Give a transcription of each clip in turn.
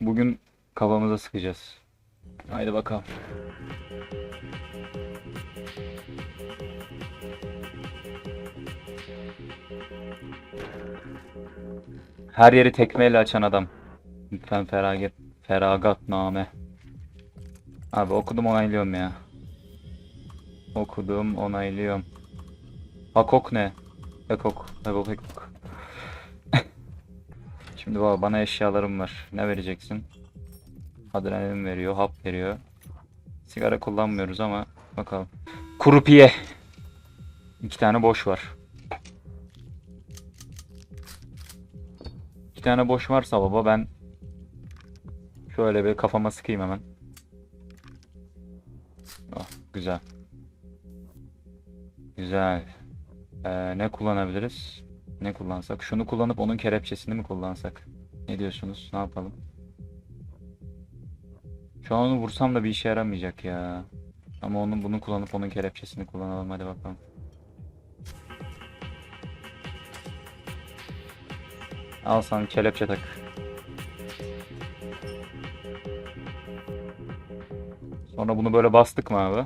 bugün kafamıza sıkacağız. Haydi bakalım. Her yeri tekmeyle açan adam. Lütfen feragat, feragatname. Abi okudum onaylıyorum ya. Okudum onaylıyorum. Hakok ne? Ekok. Ekok ekok. Şimdi baba bana eşyalarım var. Ne vereceksin? Adrenalin veriyor, hap veriyor. Sigara kullanmıyoruz ama bakalım. Kurupiye. İki tane boş var. İki tane boş varsa baba ben şöyle bir kafama sıkayım hemen. Oh, güzel. Güzel. Ee, ne kullanabiliriz? Ne kullansak? Şunu kullanıp onun kelepçesini mi kullansak? Ne diyorsunuz? Ne yapalım? Şu an onu vursam da bir işe yaramayacak ya. Ama onu bunu kullanıp onun kelepçesini kullanalım hadi bakalım. Al sana kelepçe tak. Sonra bunu böyle bastık mı abi?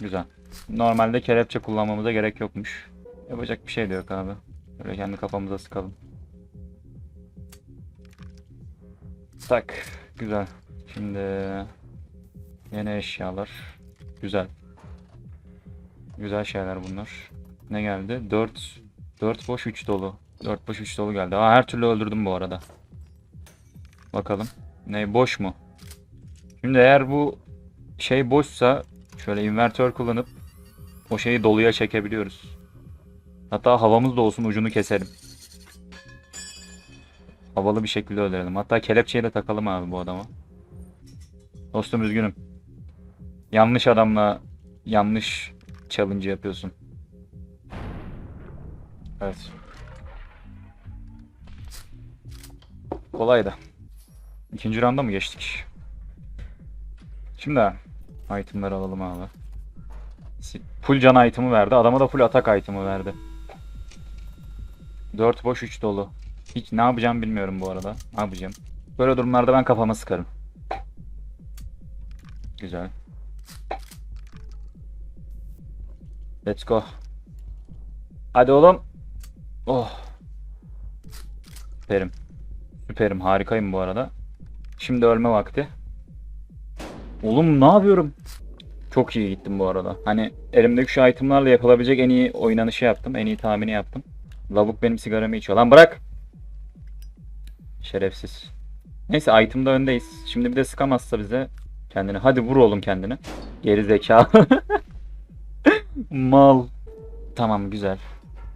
Güzel. Normalde kelepçe kullanmamıza gerek yokmuş. Yapacak bir şey de yok abi. Böyle kendi kafamıza sıkalım. Tak. Güzel. Şimdi yeni eşyalar. Güzel. Güzel şeyler bunlar. Ne geldi? 4 4 boş 3 dolu. 4 boş 3 dolu geldi. Aa, her türlü öldürdüm bu arada. Bakalım. Ne boş mu? Şimdi eğer bu şey boşsa şöyle invertör kullanıp o şeyi doluya çekebiliyoruz. Hatta havamız da olsun ucunu keselim. Havalı bir şekilde öldürelim. Hatta kelepçeyi de takalım abi bu adama. Dostum üzgünüm. Yanlış adamla yanlış challenge yapıyorsun. Evet. Kolay da. İkinci rounda mı geçtik? Şimdi itemları alalım abi. Full can item'ı verdi. Adama da full atak item'ı verdi. 4 boş 3 dolu. Hiç ne yapacağım bilmiyorum bu arada. Ne yapacağım? Böyle durumlarda ben kafama sıkarım. Güzel. Let's go. Hadi oğlum. Oh. Süperim. Süperim. Harikayım bu arada. Şimdi ölme vakti. Oğlum ne yapıyorum? Çok iyi gittim bu arada. Hani elimdeki şu itemlarla yapılabilecek en iyi oynanışı yaptım. En iyi tahmini yaptım. Lavuk benim sigaramı içiyor. Lan bırak. Şerefsiz. Neyse item'da öndeyiz. Şimdi bir de sıkamazsa bize kendini. Hadi vur oğlum kendini. Geri zekalı. Mal. Tamam güzel.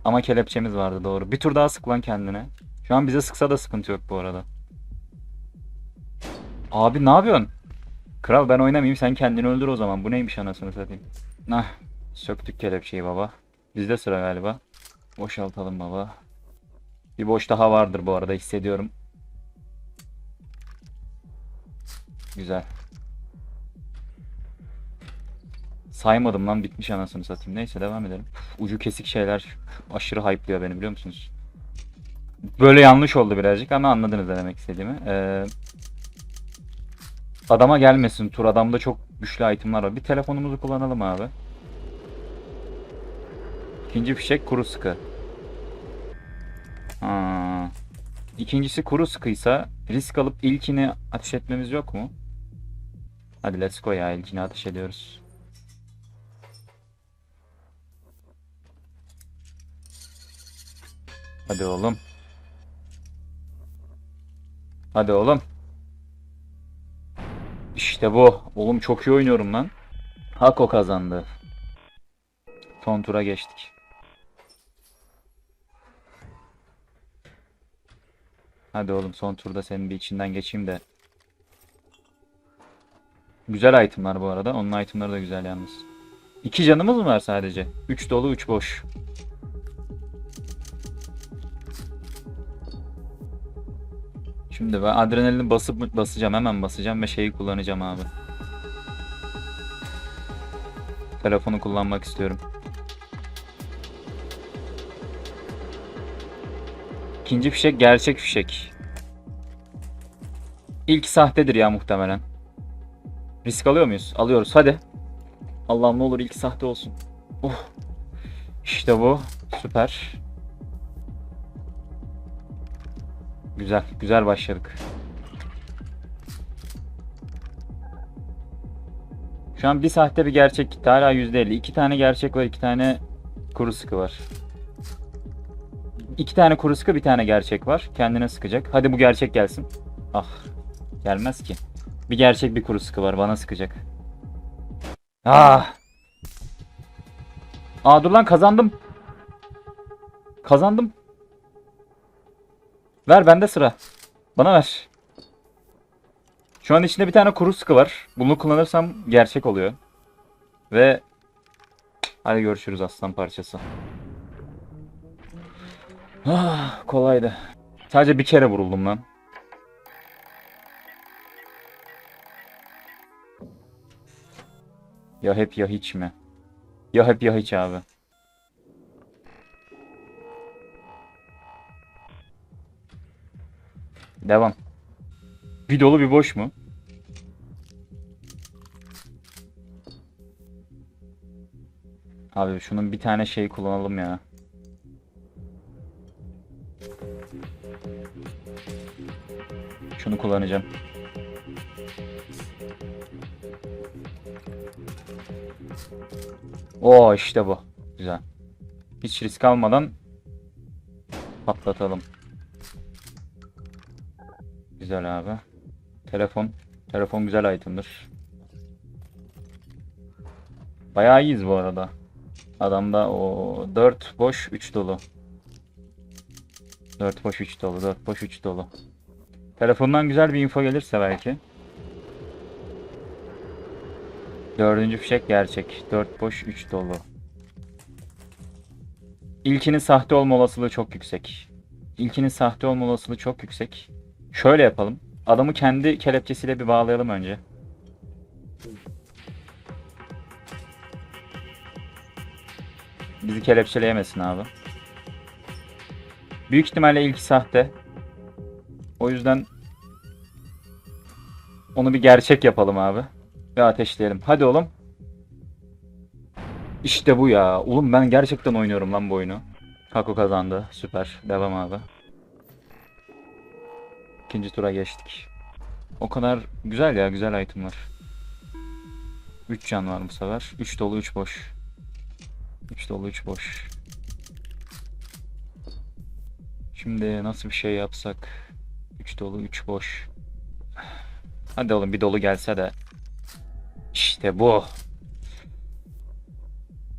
Ama kelepçemiz vardı doğru. Bir tur daha sık lan kendine. Şu an bize sıksa da sıkıntı yok bu arada. Abi ne yapıyorsun? Kral ben oynamayayım sen kendini öldür o zaman. Bu neymiş anasını satayım. Nah söktük kelepçeyi baba. Bizde sıra galiba. Boşaltalım baba. Bir boş daha vardır bu arada hissediyorum. Güzel. Saymadım lan bitmiş anasını satayım. Neyse devam edelim. Ucu kesik şeyler aşırı hype'lıyor beni biliyor musunuz? Böyle yanlış oldu birazcık ama anladınız ne demek istediğimi. Ee, adama gelmesin tur. Adamda çok güçlü itemlar var. Bir telefonumuzu kullanalım abi. İkinci fişek kuru sıkı. Ha. İkincisi kuru sıkıysa risk alıp ilkini ateş etmemiz yok mu? Hadi let's go ya ilkini ateş ediyoruz. Hadi oğlum. Hadi oğlum. İşte bu. Oğlum çok iyi oynuyorum lan. Hako kazandı. Son tura geçtik. Hadi oğlum son turda senin bir içinden geçeyim de. Güzel itemlar bu arada. Onun itemları da güzel yalnız. İki canımız mı var sadece? Üç dolu, üç boş. Şimdi ben adrenalini basıp basacağım. Hemen basacağım ve şeyi kullanacağım abi. Telefonu kullanmak istiyorum. İkinci fişek gerçek fişek. İlk sahtedir ya muhtemelen. Risk alıyor muyuz? Alıyoruz. Hadi. Allah'ım ne olur ilk sahte olsun. Oh. İşte bu. Süper. Güzel. Güzel başladık. Şu an bir sahte bir gerçek gitti. Hala %50. İki tane gerçek var. iki tane kuru sıkı var. İki tane kuru sıkı bir tane gerçek var. Kendine sıkacak. Hadi bu gerçek gelsin. Ah. Gelmez ki. Bir gerçek bir kuru sıkı var. Bana sıkacak. Ah. Aa dur lan kazandım. Kazandım. Ver bende sıra. Bana ver. Şu an içinde bir tane kuru sıkı var. Bunu kullanırsam gerçek oluyor. Ve hadi görüşürüz aslan parçası. Ah, kolaydı. Sadece bir kere vuruldum lan. Ya hep ya hiç mi? Ya hep ya hiç abi. Devam. Bir dolu bir boş mu? Abi şunun bir tane şey kullanalım ya. Şunu kullanacağım. Oo işte bu. Güzel. Hiç risk almadan patlatalım. Güzel abi. Telefon. Telefon güzel item'dır. Bayağı iyiyiz bu arada. Adamda o 4 boş 3 dolu. 4 boş 3 dolu. 4 boş 3 dolu. Telefondan güzel bir info gelirse belki. Dördüncü fişek gerçek. 4 boş 3 dolu. İlkinin sahte olma olasılığı çok yüksek. İlkinin sahte olma olasılığı çok yüksek. Şöyle yapalım. Adamı kendi kelepçesiyle bir bağlayalım önce. Bizi kelepçeleyemesin abi. Büyük ihtimalle ilk sahte. O yüzden onu bir gerçek yapalım abi. Ve ateşleyelim. Hadi oğlum. İşte bu ya. Oğlum ben gerçekten oynuyorum lan bu oyunu. Hako kazandı. Süper. Devam abi. İkinci tura geçtik. O kadar güzel ya. Güzel itemlar. 3 can var bu sefer. 3 dolu 3 boş. 3 dolu 3 boş. Şimdi nasıl bir şey yapsak? 3 dolu 3 boş. Hadi oğlum bir dolu gelse de. İşte bu.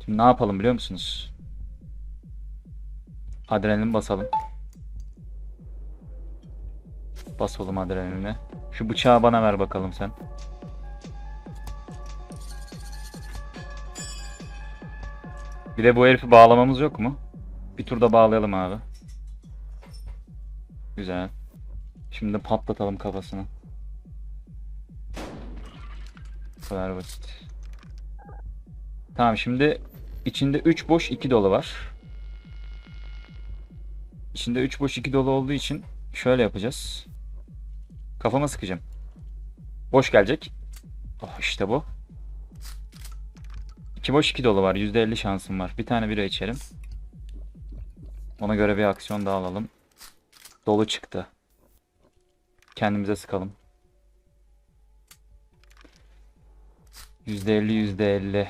Şimdi ne yapalım biliyor musunuz? Adrenalin basalım. Bas oğlum adrenalini. Şu bıçağı bana ver bakalım sen. Bir de bu herifi bağlamamız yok mu? Bir turda bağlayalım abi. Güzel. Şimdi patlatalım kafasını. Bu kadar basit. Tamam şimdi içinde 3 boş 2 dolu var. İçinde 3 boş 2 dolu olduğu için şöyle yapacağız. Kafama sıkacağım. Boş gelecek. Oh işte bu. 2 boş 2 dolu var. %50 şansım var. Bir tane bira içerim. Ona göre bir aksiyon daha alalım. Dolu çıktı. Kendimize sıkalım. %50 %50.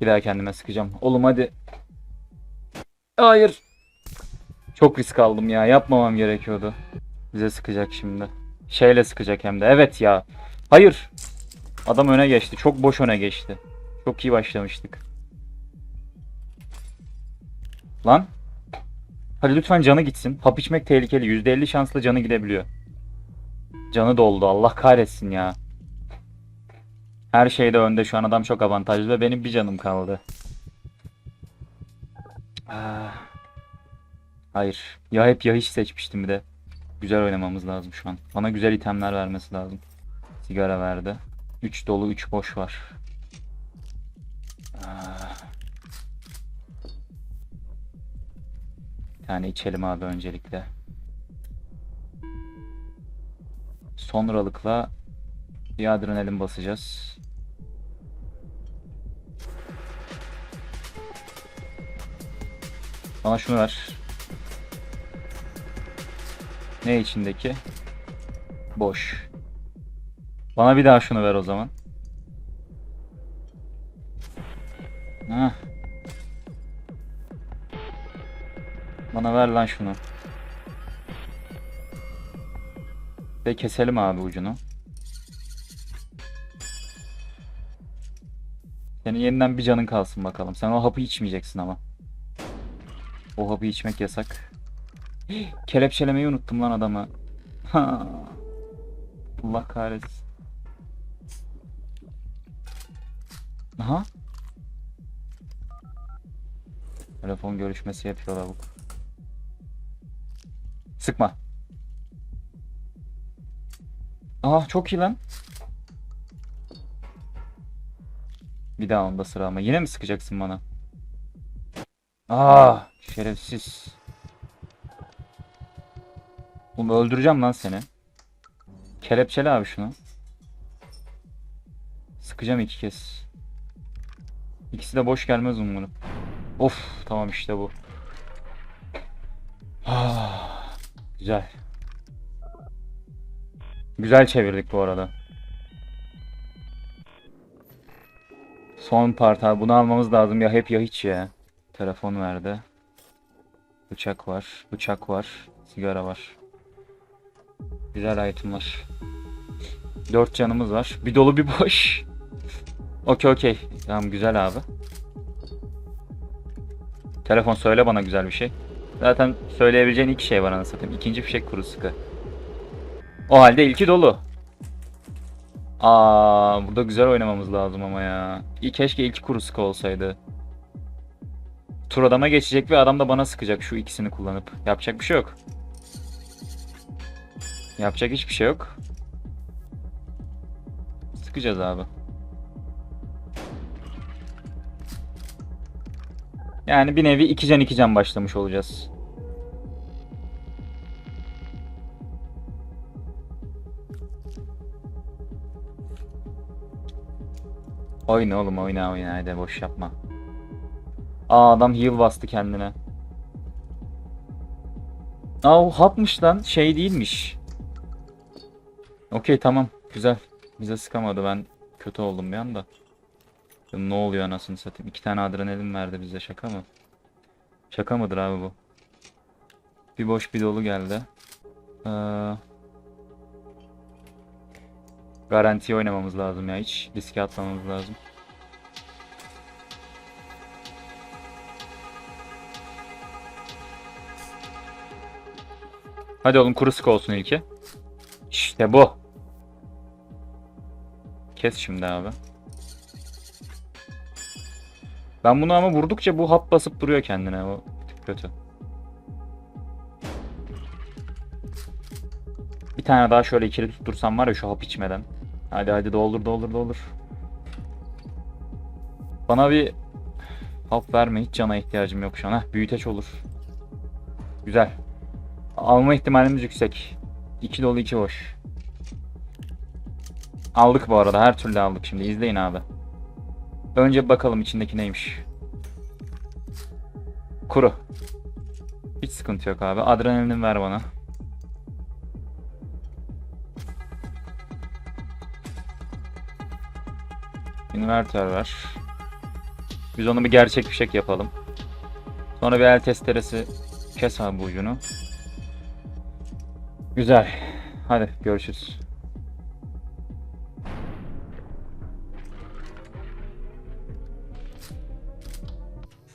Bir daha kendime sıkacağım. Oğlum hadi. Hayır. Çok risk aldım ya. Yapmamam gerekiyordu. Bize sıkacak şimdi. Şeyle sıkacak hem de. Evet ya. Hayır. Adam öne geçti. Çok boş öne geçti. Çok iyi başlamıştık. Lan. Hadi lütfen canı gitsin. Hap içmek tehlikeli. %50 şansla canı gidebiliyor. Canı doldu. Allah kahretsin ya. Her şeyde önde şu an adam çok avantajlı ve benim bir canım kaldı. Ah. Hayır. Ya hep ya hiç seçmiştim bir de. Güzel oynamamız lazım şu an. Bana güzel itemler vermesi lazım. Sigara verdi. 3 dolu 3 boş var. Tane içelim abi öncelikle. Sonralıkla bir adrenalin basacağız. Bana şunu ver. Ne içindeki? Boş. Bana bir daha şunu ver o zaman. Bana ver lan şunu. Ve keselim abi ucunu. Senin yeniden bir canın kalsın bakalım. Sen o hapı içmeyeceksin ama. O hapı içmek yasak. Kelepçelemeyi unuttum lan adamı. Allah kahretsin. Aha. Telefon görüşmesi yapıyor lavuk. Sıkma. Aa çok iyi lan. Bir daha onda sıra ama. Yine mi sıkacaksın bana? Aa şerefsiz. Oğlum öldüreceğim lan seni. Kelepçeli abi şunu. Sıkacağım iki kez. İkisi de boş gelmez umarım. Of tamam işte bu. Güzel. Güzel çevirdik bu arada. Son part abi. Bunu almamız lazım ya hep ya hiç ya. Telefon verdi. Bıçak var. Bıçak var. Sigara var. Güzel itemlar. Dört canımız var. Bir dolu bir boş. Okey okey. Tamam güzel abi. Telefon söyle bana güzel bir şey. Zaten söyleyebileceğin iki şey var anasını. İkinci fişek kuru sıkı. O halde ilki dolu. Aa, burada güzel oynamamız lazım ama ya. Keşke ilki kuru sıkı olsaydı. Tur adama geçecek ve adam da bana sıkacak şu ikisini kullanıp. Yapacak bir şey yok. Yapacak hiçbir şey yok. Sıkacağız abi. Yani bir nevi iki can iki can başlamış olacağız. Oyna oğlum oyna oyna hadi boş yapma. Aa adam heal bastı kendine. Aa o hapmış lan şey değilmiş. Okey tamam güzel. Bize sıkamadı ben kötü oldum bir anda. Ne oluyor anasını satayım. İki tane adrenalin verdi bize şaka mı? Şaka mıdır abi bu? Bir boş bir dolu geldi. Ee, garanti oynamamız lazım ya. Hiç riske atmamamız lazım. Hadi oğlum kuru sık olsun ilki. İşte bu. Kes şimdi abi. Ben bunu ama vurdukça bu hap basıp duruyor kendine. O kötü. Bir tane daha şöyle ikili tuttursam var ya şu hap içmeden. Hadi hadi doldur doldur doldur. Bana bir hap verme hiç cana ihtiyacım yok şu an. Heh, büyüteç olur. Güzel. Alma ihtimalimiz yüksek. 2 dolu 2 boş. Aldık bu arada her türlü aldık şimdi izleyin abi. Önce bakalım içindeki neymiş. Kuru. Hiç sıkıntı yok abi. Adrenalin ver bana. Inverter ver. Biz onu bir gerçek bir şey yapalım. Sonra bir el testeresi kes abi ucunu. Güzel. Hadi görüşürüz.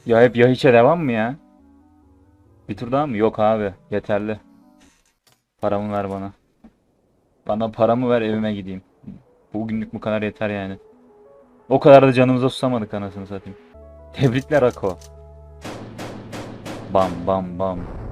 Ya hep ya hiçe devam mı ya? Bir tur daha mı? Yok abi. Yeterli. Paramı ver bana. Bana paramı ver evime gideyim. Bugünlük bu kadar yeter yani. O kadar da canımıza susamadık anasını satayım. Tebrikler Ako. Bam bam bam.